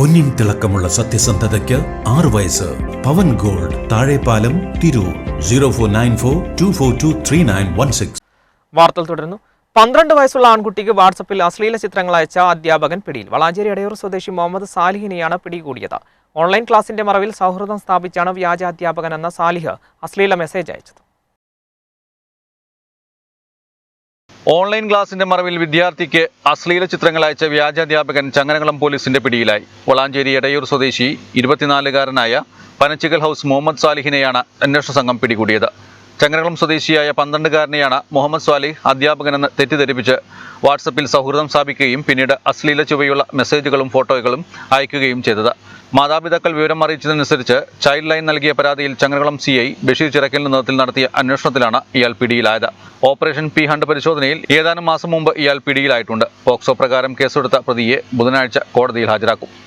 പൊന്നിൻ തിളക്കമുള്ള സത്യസന്ധതയ്ക്ക് ആറ് വയസ്സ്. Pavan gold Thazhepalam Tirur. Zero four nine four two four two three nine one six. വാർത്തകൾ തുടരുന്നു. പന്ത്രണ്ട് വയസ്സുള്ള ആൺകുട്ടിക്ക് വാട്സപ്പിൽ അശ്ലീല ചിത്രങ്ങൾ അയച്ച അധ്യാപകൻ പിടിയിൽ. വളാഞ്ചേരി അടയൂർ സ്വദേശി മുഹമ്മദ് സാലിഹിനെയാണ് പിടികൂടിയത്. ഓൺലൈൻ ക്ലാസിന്റെ മറവിൽ സൗഹൃദം സ്ഥാപിച്ചാണ് വ്യാജ അധ്യാപകൻ എന്ന സാലിഹ് അശ്ലീല മെസ്സേജ് അയച്ചത്. ഓൺലൈൻ ക്ലാസിന്റെ മറവിൽ വിദ്യാർത്ഥിക്ക് അശ്ലീല ചിത്രങ്ങൾ അയച്ച വ്യാജാധ്യാപകൻ ചങ്ങനകുളം പോലീസിന്റെ പിടിയിലായി. വളാഞ്ചേരി എടയൂർ സ്വദേശി ഇരുപത്തിനാലുകാരനായ പനച്ചിക്കൽ ഹൗസ് മുഹമ്മദ് സാലിഹിനെയാണ് അന്വേഷണ സംഘം പിടികൂടിയത്. ചങ്ങനകുളം സ്വദേശിയായ പന്ത്രണ്ടുകാരനെയാണ് മുഹമ്മദ് സാലിഹ് അധ്യാപകനെന്ന് തെറ്റിദ്ധരിപ്പിച്ച് വാട്സപ്പിൽ സൗഹൃദം സ്ഥാപിക്കുകയും പിന്നീട് അശ്ലീല ചുവയുള്ള മെസ്സേജുകളും ഫോട്ടോകളും അയക്കുകയും ചെയ്തത്. മാതാപിതാക്കൾ വിവരം അറിയിച്ചതനുസരിച്ച് ചൈൽഡ് ലൈൻ നൽകിയ പരാതിയിൽ ചങ്ങനകുളം സി ഐ ബഷീർ ചിറക്കലിന്റെ നേതൃത്വത്തിൽ നടത്തിയ അന്വേഷണത്തിലാണ് ഇയാൾ പിടിയിലായത്. ഓപ്പറേഷൻ പി ഹണ്ട് പരിശോധനയിൽ ഏതാനും മാസം മുമ്പ് ഇയാൾ പിടിയിലായിട്ടുണ്ട്. പോക്സോ പ്രകാരം കേസെടുത്ത പ്രതിയെ ബുധനാഴ്ച കോടതിയിൽ ഹാജരാക്കും.